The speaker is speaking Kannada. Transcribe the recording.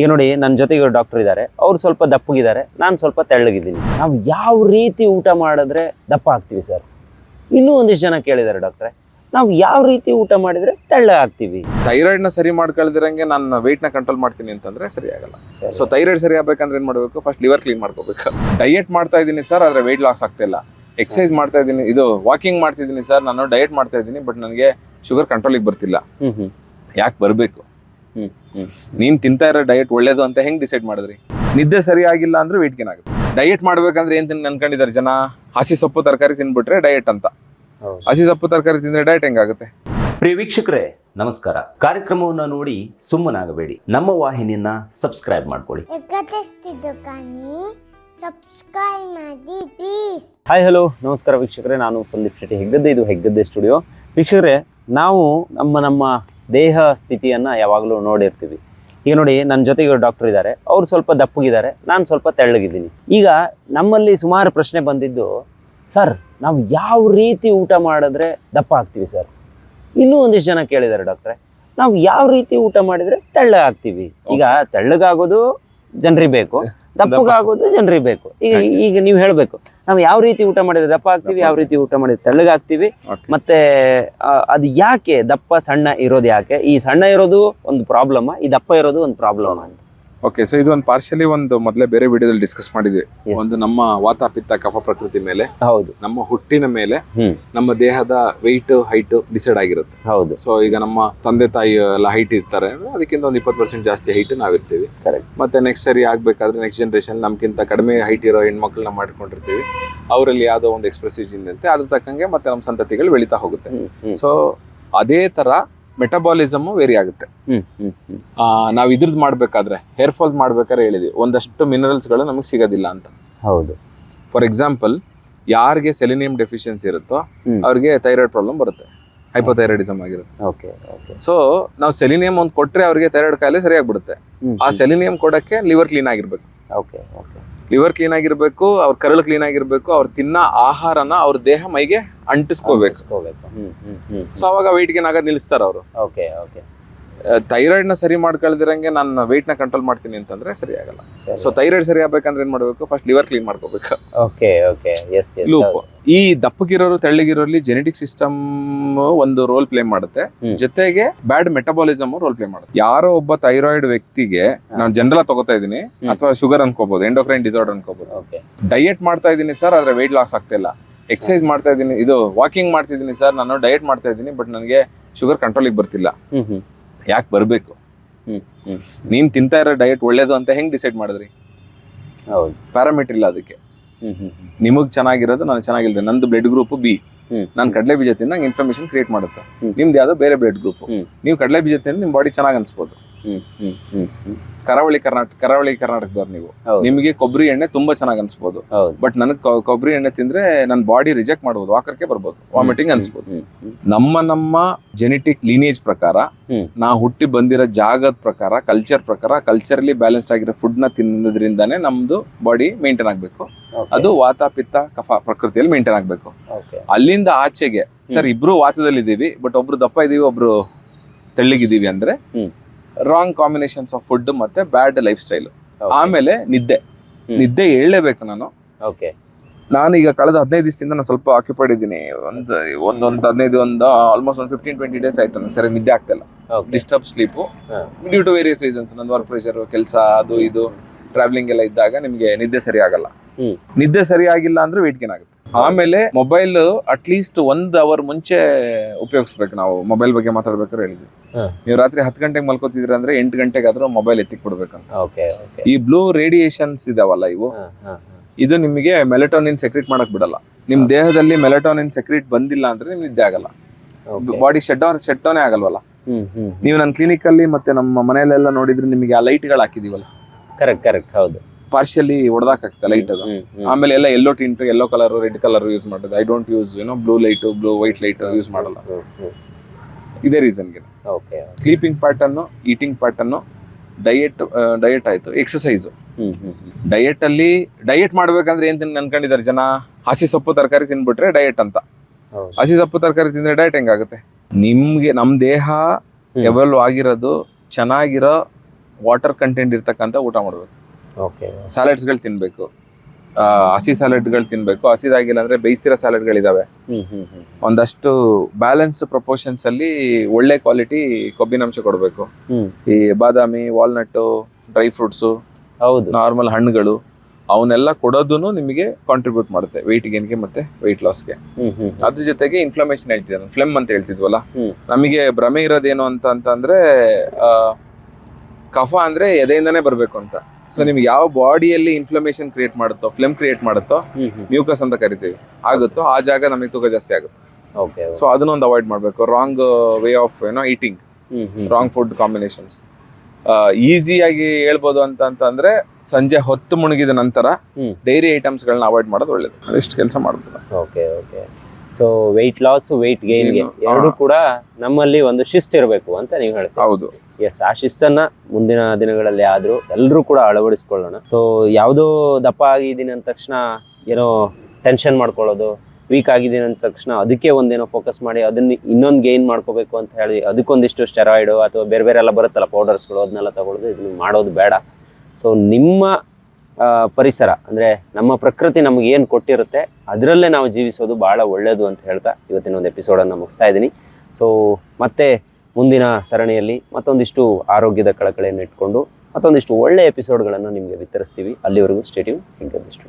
ಈಗ ನೋಡಿ ನನ್ನ ಜೊತೆಗೆ ಡಾಕ್ಟರ್ ಇದ್ದಾರೆ. ಅವ್ರು ಸ್ವಲ್ಪ ದಪ್ಪಗಿದ್ದಾರೆ. ನಾನು ಸ್ವಲ್ಪ ತೆಳ್ಳಗಿದ್ದೀನಿ. ನಾವು ಯಾವ ರೀತಿ ಊಟ ಮಾಡಿದ್ರೆ ದಪ್ಪ ಆಗ್ತೀವಿ ಸರ್? ಇನ್ನೂ ಒಂದಿಷ್ಟು ಜನ ಕೇಳಿದ್ದಾರೆ ಡಾಕ್ಟ್ರೆ ನಾವು ಯಾವ ರೀತಿ ಊಟ ಮಾಡಿದ್ರೆ ತೆಳ್ಳ ಆಗ್ತೀವಿ? ಥೈರಾಯ್ಡ್ನ ಸರಿ ಮಾಡ್ಕೊಳ್ದಿರಂಗೆ ನಾನು ವೆಯ್ಟ್ನ ನ ಕಂಟ್ರೋಲ್ ಮಾಡ್ತೀನಿ ಅಂತಂದ್ರೆ ಸರಿ ಆಗಲ್ಲ. ಸೊ ಥೈರಾಯ್ಡ್ ಸರಿ ಆಗ್ಬೇಕಂದ್ರೆ ಏನ್ ಮಾಡ್ಬೇಕು? ಫಸ್ಟ್ ಲಿವರ್ ಕ್ಲೀನ್ ಮಾಡ್ಕೋಬೇಕು. ಡಯಟ್ ಮಾಡ್ತಾ ಇದ್ದೀನಿ ಸರ್ ಆದ್ರೆ ವೆಯ್ಟ್ ಲಾಸ್ ಆಗ್ತಾ ಇಲ್ಲ. ಎಕ್ಸಸೈಸ್ ಮಾಡ್ತಾ ಇದ್ದೀನಿ. ಇದು ವಾಕಿಂಗ್ ಮಾಡ್ತಿದ್ದೀನಿ ಸರ್. ನಾನು ಡಯಟ್ ಮಾಡ್ತಾ ಇದ್ದೀನಿ ಬಟ್ ನನಗೆ ಶುಗರ್ ಕಂಟ್ರೋಲಿಗೆ ಬರ್ತಿಲ್ಲ. ಯಾಕೆ ಬರಬೇಕು? ನೀನ್ ತಿಂತಾ ಇರೋ ಡಯಟ್ ಒಳ್ಳೇದು ಅಂತ ಹೆಂಗ್ ಡಿಸೈಡ್ ಮಾಡಿದ್ರಿ? ನಿದ್ದೆ ಸರಿಯಾಗಿಲ್ಲ ಆಗಿಲ್ಲ ಅಂದ್ರೆ weight ಗೇನ್ ಆಗುತ್ತೆ. ಡಯಟ್ ಮಾಡ್ಬೇಕಂದ್ರೆ ಏನ್ ತಿನ್ ಅನ್ಕೊಂಡಿದ್ದಾರೆ ಜನ? ಹಸಿ ಸೊಪ್ಪು ತರಕಾರಿ ತಿನ್ಬಿಟ್ರೆ ಡಯಟ್ ಅಂತ. ಹೌದು. ಹಸಿ ಸೊಪ್ಪು ತರಕಾರಿ ತಿಂದ್ರೆ ಡಯಟ್ ಹೆಂಗಾಗುತ್ತೆ ಪ್ರಿಯ ವೀಕ್ಷಕರೇ ನಮಸ್ಕಾರ. ಕಾರ್ಯಕ್ರಮವನ್ನು ನೋಡಿ ಸುಮ್ಮನಾಗಬೇಡಿ. ನಮ್ಮ ವಾಹಿನಿಯನ್ನ ಸಬ್ಸ್ಕ್ರೈಬ್ ಮಾಡ್ಕೊಳ್ಳಿ. ಹಾಯ್ ಹಲೋ ನಮಸ್ಕಾರ ವೀಕ್ಷಕರೇ ನಾನು ಸಂದೀಪ್ ಶೆಟ್ಟಿ ಹೆಗ್ಗದ್ದೆ ಇದು ಹೆಗ್ಗದ್ದೆ ಸ್ಟುಡಿಯೋ ವೀಕ್ಷಕರೇ ನಾವು ನಮ್ಮ ನಮ್ಮ ದೇಹ ಸ್ಥಿತಿಯನ್ನು ಯಾವಾಗಲೂ ನೋಡಿರ್ತೀವಿ. ಈಗ ನೋಡಿ ನನ್ನ ಜೊತೆಗೆ ಡಾಕ್ಟರ್ ಇದ್ದಾರೆ ಅವ್ರು ಸ್ವಲ್ಪ ದಪ್ಪಗಿದ್ದಾರೆ. ನಾನು ಸ್ವಲ್ಪ ತೆಳ್ಳಗಿದ್ದೀನಿ. ಈಗ ನಮ್ಮಲ್ಲಿ ಸುಮಾರು ಪ್ರಶ್ನೆ ಬಂದಿದ್ದು ಸರ್ ನಾವು ಯಾವ ರೀತಿ ಊಟ ಮಾಡಿದ್ರೆ ದಪ್ಪ ಆಗ್ತೀವಿ ಸರ್? ಇನ್ನೂ ಒಂದಿಷ್ಟು ಜನ ಕೇಳಿದ್ದಾರೆ ಡಾಕ್ಟ್ರೆ. ನಾವು ಯಾವ ರೀತಿ ಊಟ ಮಾಡಿದ್ರೆ ತೆಳ್ಳಗಾಗ್ತೀವಿ. ಈಗ ತೆಳ್ಳಗಾಗೋದು ಜನರಿಗೆ ಬೇಕು. ದಪ್ಪಗಾಗೋದು ಜನರಿಗೆ ಬೇಕು. ಈಗ ಈಗ ನೀವು ಹೇಳಬೇಕು ನಾವು ಯಾವ ರೀತಿ ಊಟ ಮಾಡಿದ್ರೆ ದಪ್ಪ ಆಗ್ತೀವಿ ಯಾವ ರೀತಿ ಊಟ ಮಾಡಿದ್ರೆ ತೆಳ್ಳಗಾಗ್ತೀವಿ. ಮತ್ತೆ ಅದು ಯಾಕೆ ದಪ್ಪ ಸಣ್ಣ ಇರೋದು ಯಾಕೆ? ಈ ಸಣ್ಣ ಇರೋದು ಒಂದು ಪ್ರಾಬ್ಲಮ್ ಈ ದಪ್ಪ ಇರೋದು ಒಂದು ಪ್ರಾಬ್ಲಮ್ ಅಂತ. ಓಕೆ ಸೊ ಇದು ಒಂದು ಪಾರ್ಶಿಯಲಿ ಒಂದು ಮೊದಲೇ ಬೇರೆ ವಿಡಿಯೋದಲ್ಲಿ ಡಿಸ್ಕಸ್ ಮಾಡಿದ್ವಿ. ಒಂದು ನಮ್ಮ ವಾತ ಪಿತ್ತ ಕಫ ಪ್ರಕೃತಿ ಮೇಲೆ ಹೌದು. ನಮ್ಮ ಹುಟ್ಟಿನ ಮೇಲೆ ನಮ್ಮ ದೇಹದ weight ಹೈಟ್ ಡಿಸೈಡ್ ಆಗಿರುತ್ತೆ. ಹೌದು. ಸೊ ಈಗ ನಮ್ಮ ತಂದೆ ತಾಯಿ ಎಲ್ಲ ಹೈಟ್ ಇರ್ತಾರೆ. ಅದಕ್ಕಿಂತ ಒಂದು ಇಪ್ಪತ್ತು ಪರ್ಸೆಂಟ್ ಜಾಸ್ತಿ ಹೈಟ್ ನಾವಿರ್ತೀವಿ ಕರೆಕ್ಟ್ ಮತ್ತೆ ನೆಕ್ಸ್ಟ್ ಸರಿ ಆಗ್ಬೇಕಾದ್ರೆ ನೆಕ್ಸ್ಟ್ ಜನರೇಷನ್ ನಮ್ಗಿಂತ ಕಡಿಮೆ ಹೈಟ್ ಇರೋ ಹೆಣ್ಮಕ್ಳನ್ನ ಮಾಡ್ಕೊಂಡಿರ್ತೀವಿ. ಅವರಲ್ಲಿ ಯಾವುದೋ ಒಂದು ಎಕ್ಸ್ಪ್ರೆಸಿವ್ ಜೀನ್ ಅಂತೆ ಅದ್ರ ತಕ್ಕಂಗೆ ಮತ್ತೆ ನಮ್ಮ ಸಂತತಿಗಳು ಬೆಳೀತಾ ಹೋಗುತ್ತೆ. ಸೊ ಅದೇ ತರ ಮೆಟಬಾಲಿಸಮ್ ವೇರಿ ಆಗುತ್ತೆ. ನಾವು ಇದ್ರದ್ದು ಮಾಡ್ಬೇಕಾದ್ರೆ ಹೇರ್ ಫಾಲ್ ಮಾಡ್ಬೇಕಾದ್ರೆ ಹೇಳಿದ್ವಿ. ಒಂದಷ್ಟು ಮಿನರಲ್ಸ್ಗಳು ನಮಗೆ ಸಿಗೋದಿಲ್ಲ ಅಂತ. ಹೌದು. ಫಾರ್ ಎಕ್ಸಾಂಪಲ್ ಯಾರಿಗೆ ಸೆಲಿನಿಯಂ ಡೆಫಿಷಿಯನ್ಸಿ ಇರುತ್ತೋ. ಅವ್ರಿಗೆ ಥೈರಾಯ್ಡ್ ಪ್ರಾಬ್ಲಮ್ ಬರುತ್ತೆ. ಹೈಪೋಥೈರಾಯ್ಡಿಸಮ್ ಆಗಿರುತ್ತೆ. ಓಕೆ ಸೊ ನಾವು ಸೆಲಿನಿಯಂ ಒಂದು ಕೊಟ್ಟರೆ ಅವ್ರಿಗೆ ಥೈರಾಯ್ಡ್ ಕಾಯಿಲೆ ಸರಿಯಾಗ್ಬಿಡುತ್ತೆ ಆ ಸೆಲಿನಿಯಂ ಕೊಡೋಕ್ಕೆ ಲಿವರ್ ಕ್ಲೀನ್ ಆಗಿರ್ಬೇಕು. ಓಕೆ. ಲಿವರ್ ಕ್ಲೀನ್ ಆಗಿರ್ಬೇಕು ಅವ್ರ ಕರಳು ಕ್ಲೀನ್ ಆಗಿರ್ಬೇಕು ಅವ್ರು ತಿನ್ನೋ ಆಹಾರನ ಅವ್ರ ದೇಹ ಮೈಗೆ ಅಂಟಿಸ್ಕೋಬೇಕು. ಸೊ ಅವಾಗ ವೈಟ್ gain ಆಗೋದ್ ನಿಲ್ಲಿಸ್ತಾರೆ ಅವರು. ಓಕೆ ಓಕೆ ಥೈರಾಯ್ಡ್ನ ಸರಿ ಮಾಡ್ಕೊಳ್ದಿರಂಗೆ ನಾನು ನ ಕಂಟ್ರೋಲ್ ಮಾಡ್ತೀನಿ ಅಂತಂದ್ರೆ ಸರಿ ಆಗಲ್ಲ. ಸೊ ಥೈರಾಯ್ಡ್ ಸರಿ ಆಗ್ಬೇಕಂದ್ರೆ ಏನ್ ಮಾಡ್ಬೇಕು? ಫಸ್ಟ್ ಲಿವರ್ ಕ್ಲೀನ್ ಮಾಡ್ಕೋಬೇಕು. ಓಕೆ ಓಕೆ ಎಸ್ ಲೂಪ್ ಈ ದಪ್ಪಗಿರೋರು ತೆಳ್ಳಗಿರೋರ್ಲಿ ಜೆನೆಟಿಕ್ ಸಿಸ್ಟಮ್ ಒಂದು ರೋಲ್ ಪ್ಲೇ ಮಾಡುತ್ತೆ. ಜೊತೆಗೆ ಬ್ಯಾಡ್ ಮೆಟಬಾಲಿಸಮ್ ರೋಲ್ ಪ್ಲೇ ಮಾಡುತ್ತೆ. ಯಾರೋ ಒಬ್ಬ ಥೈರಾಯ್ಡ್ ವ್ಯಕ್ತಿಗೆ ನಾನು ಜನರಲ್ ತಗೋತಾ ಇದೀನಿ ಅಥವಾ ಶುಗರ್ ಅನ್ಕೋಬಹುದು ಎಂಡೋಕ್ರೈನ್ ಡಿಸಾರ್ಡರ್ ಅನ್ಕೋಬಹುದು ಓಕೆ ಡಯಟ್ ಮಾಡ್ತಾ ಇದ್ದೀನಿ ಸರ್ ಆದ್ರೆ ವೆಯ್ಟ್ ಲಾಸ್ ಆಗ್ತಾ ಇಲ್ಲ. ಎಕ್ಸಸೈಸ್ ಮಾಡ್ತಾ ಇದ್ದೀನಿ ಇದು ವಾಕಿಂಗ್ ಮಾಡ್ತಿದ್ದೀನಿ ಸರ್ ನಾನು ಡಯಟ್ ಮಾಡ್ತಾ ಇದ್ದೀನಿ ಬಟ್ ನನಗೆ ಶುಗರ್ ಕಂಟ್ರೋಲಿಗೆ ಬರ್ತಿಲ್ಲ. ಯಾಕೆ ಬರಬೇಕು? ನೀನ್ ತಿಂತಾ ಇರೋ ಡಯಟ್ ಒಳ್ಳೇದು ಅಂತ ಹೆಂಗ್ ಡಿಸೈಡ್ ಮಾಡಿದ್ರಿ? ಹೌದು. ಪ್ಯಾರಾಮೀಟರ್ ಇಲ್ಲ ಅದಕ್ಕೆ. ಹ್ಞೂ ಹ್ಞೂ ನಿಮಗೆ ಚೆನ್ನಾಗಿರೋದು ನಾನು ಚೆನ್ನಾಗಿಲ್ದೆ. ನಂದು ಬ್ಲಡ್ ಗ್ರೂಪ್ ಬಿ. ನಾನು ಕಡಲೆ ಬೀಜ ತಿನ್ನಂಗೆ ಇನ್ಫಾರ್ಮೇಶನ್ ಕ್ರಿಯೇಟ್ ಮಾಡುತ್ತೆ. ನಿಮ್ದು ಯಾವ್ದೋ ಬೇರೆ ಬ್ಲಡ್ ಗ್ರೂಪ್. ನೀವು ಕಡಲೆ ಬೀಜ ತಿಂದ್ರೆ ನಿಮ್ ಬಾಡಿ ಚೆನ್ನಾಗಿ ಅನ್ಸ್ಬೋದು. ಕರಾವಳಿ ಕರ್ನಾಟಕ ಕರಾವಳಿ ಕರ್ನಾಟಕದವ್ರು ನೀವು. ನಿಮಗೆ ಕೊಬ್ಬರಿ ಎಣ್ಣೆ ತುಂಬಾ ಚೆನ್ನಾಗಿ ಅನ್ಸ್ಬೋದು. ಬಟ್ ನನಗೆ ಕೊಬ್ಬರಿ ಎಣ್ಣೆ ತಿಂದ್ರೆ ನನ್ನ ಬಾಡಿ ರಿಜೆಕ್ಟ್ ಮಾಡ್ಬೋದು ವಾಕರ್ಕೆ ಬರ್ಬೋದು ವಾಮಿಟಿಂಗ್ ಅನ್ಸ್ಬೋದು. ನಮ್ಮ ನಮ್ಮ ಜೆನೆಟಿಕ್ ಲೀನೇಜ್ ಪ್ರಕಾರ ನಾ ಹುಟ್ಟಿ ಬಂದಿರೋ ಜಾಗದ ಪ್ರಕಾರ ಕಲ್ಚರ್ ಪ್ರಕಾರ ಕಲ್ಚರ್ಲಿ ಬ್ಯಾಲೆನ್ಸ್ ಆಗಿರೋ ಫುಡ್ನ ತಿನ್ನೋದ್ರಿಂದಾನೇ ನಮ್ದು ಬಾಡಿ ಮೇಂಟೈನ್ ಆಗ್ಬೇಕು. ಅದು ವಾತ ಪಿತ್ತ ಕಫ ಪ್ರಕೃತಿಯಲ್ಲಿ ಮೇಂಟೈನ್ ಆಗ್ಬೇಕು. ಅಲ್ಲಿಂದ ಆಚೆಗೆ ಸರ್ ಇಬ್ರು ವಾತದಲ್ಲಿ ಇದೀವಿ ಬಟ್ ಒಬ್ರು ದಪ್ಪ ಇದೀವಿ ಒಬ್ರು ತೆಳ್ಳಗಿದೀವಿ ಅಂದ್ರೆ. ರಾಂಗ್ ಕಾಂಬಿನೇಷನ್ಸ್ ಆಫ್ ಫುಡ್ ಮತ್ತೆ ಬ್ಯಾಡ್ ಲೈಫ್ ಸ್ಟೈಲ್ ಆಮೇಲೆ ನಿದ್ದೆ. ನಿದ್ದೆ ಹೇಳಲೇಬೇಕು ನಾನು. ಓಕೆ ನಾನು ಈಗ ಕಳೆದ ಹದಿನೈದು ದಿವಸದಿಂದ ನಾನು ಸ್ವಲ್ಪ ಆಕ್ಯುಪೈಡ್ ಇದ್ದೀನಿ. ಒಂದು ಒಂದೊಂದು ಹದಿನೈದು ಒಂದು ಆಲ್ಮೋಸ್ಟ್ ಒಂದು ಫಿಫ್ಟೀನ್ ಟ್ವೆಂಟಿ ಡೇಸ್ ಆಯ್ತು ನನಗೆ ಸರಿ ನಿದ್ದೆ ಆಗ್ತಿಲ್ಲ. Disturb sleep due to various reasons ನನ್ನ ವರ್ಕ್ ಪ್ರೆಷರ್ ಕೆಲಸ ಅದು ಇದು ಟ್ರಾವೆಲಿಂಗ್ ಎಲ್ಲ ಇದ್ದಾಗ ನಿಮಗೆ ನಿದ್ದೆ ಸರಿ ಆಗಲ್ಲ. ನಿದ್ದೆ ಸರಿ ಆಗಿಲ್ಲ ಅಂದ್ರೆ ವೇಟ್ ಗೇನ್ ಆಗುತ್ತೆ. ಆಮೇಲೆ ಮೊಬೈಲ್ ಅಟ್ಲೀಸ್ಟ್ ಒಂದ್ ಅವರ್ ಮುಂಚೆ ಉಪಯೋಗಿಸ್ಬೇಕು ನಾವು. ಮೊಬೈಲ್ ಬಗ್ಗೆ ಮಾತಾಡ್ಬೇಕಾದ್ರೆ ಹೇಳಿದ್ವಿ. ನೀವು ರಾತ್ರಿ ಹತ್ತು ಗಂಟೆಗೆ ಮಲ್ಕೋತಿದ್ರೆ ಅಂದ್ರೆ ಎಂಟು ಗಂಟೆಗೆ ಆದ್ರೂ ಮೊಬೈಲ್ ಎತ್ತಿ ಬಿಡ್ಬೇಕಂತ ಓಕೆ. ಈ ಬ್ಲೂ ರೇಡಿಯೇಷನ್ಸ್ ಇದಾವಲ್ಲ ಇವು? ಇದು ನಿಮಗೆ ಮೆಲೆಟೋನಿನ್ ಸೆಕ್ರೆಟ್ ಮಾಡಕ್ ಬಿಡಲ್ಲ. ನಿಮ್ ದೇಹದಲ್ಲಿ ಮೆಲೆಟೋನಿನ್ ಸೆಕ್ರೆಟ್ ಬಂದಿಲ್ಲ ಅಂದ್ರೆ ನಿಮ್ಗೆ ನಿದ್ದೆ ಆಗಲ್ಲ. ಬಾಡಿ ಶೆಡ್ ಡೌನ್ ಶೆಡ್ ಡೌನೇ ಆಗಲ್ವಲ್ಲ. ನೀವು ನನ್ನ ಕ್ಲಿನಿಕ್ ಅಲ್ಲಿ ಮತ್ತೆ ನಮ್ಮ ಮನೆಯಲ್ಲೆಲ್ಲ ನೋಡಿದ್ರೆ ನಿಮಗೆ ಆ ಲೈಟ್ಗಳು ಹಾಕಿದೀವಲ್ಲ. ಕರೆಕ್ಟ್ ಕರೆಕ್ಟ್ ಹೌದು. ಪಾರ್ಶಿಯಲಿ ಹೊಡೆದಾಕಾಗ್ತದೆ ಲೈಟ್ ಅದು. ಆಮೇಲೆ ಎಲ್ಲ yellow tint yellow colour red colour use ಮಾಡೋದು ಐ ಡೋಂಟ್ ಯೂಸ್ ಏನೋ blue light blue white light use ಮಾಡಲ್ಲ. ಇದೇ ರೀಸನ್ಗೆ sleeping pattern eating pattern diet diet ಆಯ್ತು. ಎಕ್ಸಸೈಸ್ ಡಯೆಟ್ ಅಲ್ಲಿ ಡಯೆಟ್ ಮಾಡ್ಬೇಕಂದ್ರೆ ಏನ್ ತಿನ್ ಅನ್ಕೊಂಡಿದ್ದಾರೆ ಜನ? ಹಸಿ ಸೊಪ್ಪು ತರಕಾರಿ ತಿನ್ಬಿಟ್ರೆ ಡಯೆಟ್ ಅಂತ. ಹಸಿ ಸೊಪ್ಪು ತರಕಾರಿ ತಿಂದ್ರೆ ಡಯಟ್ ಹೆಂಗಾಗುತ್ತೆ? ನಿಮ್ಗೆ ನಮ್ ದೇಹ. ಎವಲ್ವ್ ಆಗಿರೋದು ಚೆನ್ನಾಗಿರೋ ವಾಟರ್ ಕಂಟೆಂಟ್ ಇರ್ತಕ್ಕಂಥ ಊಟ ಮಾಡಬೇಕು. ಸ್ಯಾಲಡ್ಸ್ಗಳು ತಿನ್ಬೇಕು. ಹಸಿ ಸ್ಯಾಲಡ್ಗಳು ತಿನ್ಬೇಕು. ಹಸಿದಾಗಿಲ್ಲ ಅಂದ್ರೆ ಬೇಯಿಸಿರೋ ಸ್ಯಾಲಡ್ಗಳಿದಾವೆ ಒಂದಷ್ಟು ಬ್ಯಾಲೆನ್ಸ್ ಪ್ರಪೋರ್ಷನ್ಸ್ ಅಲ್ಲಿ ಒಳ್ಳೆ ಕ್ವಾಲಿಟಿ ಕೊಬ್ಬಿನಾಂಶ ಕೊಡಬೇಕು. ಈ ಬಾದಾಮಿ ವಾಲ್ನಟ್ಟು ಡ್ರೈ ಫ್ರೂಟ್ಸು ಹೌದು. ನಾರ್ಮಲ್ ಹಣ್ಣುಗಳು ಅವನ್ನೆಲ್ಲ ಕೊಡೋದನ್ನು ನಿಮಗೆ ಕಾಂಟ್ರಿಬ್ಯೂಟ್ ಮಾಡುತ್ತೆ. ವೆಯ್ಟ್ ಗೇನ್ಗೆ ಮತ್ತೆ ವೆಯ್ಟ್ ಲಾಸ್ಗೆ ಅದ್ರ ಜೊತೆಗೆ ಇನ್ಫ್ಲಮೇಷನ್ ಹೇಳ್ತಿದ್ದೆ ಫ್ಲೆಮ್ ಅಂತ ಹೇಳ್ತಿದ್ವಲ್ಲ? ನಮಗೆ ಭ್ರಮೆ ಇರೋದೇನು ಅಂತ ಅಂತಂದ್ರೆ ಕಫ ಅಂದ್ರೆ ಎದೆಯಿಂದಾನೇ ಬರಬೇಕು ಅಂತ. ಸೊ ನಿಮ್ಗೆ ಯಾವ ಬಾಡಿಯಲ್ಲಿ ಇನ್ಫ್ಲಮೇಷನ್ ಕ್ರಿಯೇಟ್ ಮಾಡುತ್ತೋ ಫ್ಲೆಮ್ ಕ್ರಿಯೇಟ್ ಮಾಡುತ್ತೋ ಮ್ಯೂಕಸ್ ಅಂತ ಕರಿತೀವಿ. ಆಗುತ್ತೋ ಆ ಜಾಗ ನಮಗೆ ತೂಕ ಜಾಸ್ತಿ ಆಗುತ್ತೆ. ಓಕೆ ಸೊ ಅದನ್ನೊಂದು ಅವಾಯ್ಡ್ ಮಾಡಬೇಕು. ರಾಂಗ್ ವೇ ಆಫ್ ಏನೋ ಈಟಿಂಗ್ ರಾಂಗ್ ಫುಡ್ ಕಾಂಬಿನೇಷನ್ಸ್ ಈಸಿಯಾಗಿ ಹೇಳ್ಬೋದು ಅಂತ ಅಂತಂದ್ರೆ ಸಂಜೆ ಹೊತ್ತು ಮುಳುಗಿದ ನಂತರ ಡೈರಿ ಡೈರಿ ಐಟಮ್ಸ್ಗಳನ್ನ ಅವಾಯ್ಡ್ ಮಾಡೋದು ಒಳ್ಳೇದು. ಅದಿಷ್ಟು ಕೆಲಸ ಮಾಡ್ಬೋದು. Okay okay so weight loss weight ಗೇನ್ಗೆ ಎರಡೂ ಕೂಡ ನಮ್ಮಲ್ಲಿ ಒಂದು ಶಿಸ್ತು ಇರಬೇಕು ಅಂತ ನೀವು ಹೇಳ್ತೀವಿ ಹೌದು. ಎಸ್ ಆ ಶಿಸ್ತನ್ನ ಮುಂದಿನ ದಿನಗಳಲ್ಲಿ ಆದರೂ ಎಲ್ಲರೂ ಕೂಡ ಅಳವಡಿಸ್ಕೊಳ್ಳೋಣ. ಸೊ ಯಾವುದೋ ದಪ್ಪ ಆಗಿದ್ದೀನಿ ಅಂದ ತಕ್ಷಣ ಏನೋ ಟೆನ್ಷನ್ ಮಾಡ್ಕೊಳ್ಳೋದು ವೀಕ್ ಆಗಿದ್ದೀನಿ ಅಂದ ತಕ್ಷಣ ಅದಕ್ಕೆ ಒಂದೇನೋ ಫೋಕಸ್ ಮಾಡಿ ಅದನ್ನ ಇನ್ನೊಂದು ಗೇನ್ ಮಾಡ್ಕೋಬೇಕು ಅಂತ ಹೇಳಿ ಅದಕ್ಕೊಂದಿಷ್ಟು ಸ್ಟೆರಾಯ್ಡು ಅಥವಾ ಬೇರೆ ಬೇರೆ ಎಲ್ಲ ಬರುತ್ತಲ್ಲ ಪೌಡರ್ಸ್ಗಳು ಅದನ್ನೆಲ್ಲ ತಗೊಳ್ಳೋದು ಇದನ್ನ ಮಾಡೋದು ಬೇಡ. ಸೊ ನಿಮ್ಮ ಪರಿಸರ, ಅಂದರೆ ನಮ್ಮ ಪ್ರಕೃತಿ ನಮಗೆ ಏನು ಕೊಟ್ಟಿರುತ್ತೆ, ಅದರಲ್ಲೇ ನಾವು ಜೀವಿಸೋದು ಭಾಳ ಒಳ್ಳೆಯದು ಅಂತ ಹೇಳ್ತಾ ಇವತ್ತಿನ ಒಂದು ಎಪಿಸೋಡನ್ನು ಮುಗಿಸ್ತಾ ಇದ್ದೀನಿ. ಸೊ ಮತ್ತೆ ಮುಂದಿನ ಸರಣಿಯಲ್ಲಿ ಮತ್ತೊಂದಿಷ್ಟು ಆರೋಗ್ಯದ ಕಳಕಳಿಯನ್ನು ಇಟ್ಕೊಂಡು ಮತ್ತೊಂದಿಷ್ಟು ಒಳ್ಳೆಯ ಎಪಿಸೋಡ್ಗಳನ್ನು ನಿಮಗೆ ವಿತರಿಸ್ತೀವಿ. ಅಲ್ಲಿವರೆಗೂ ಸ್ಟೇಟ್ಯೂ ಹಿಂಗದಿಷ್ಟು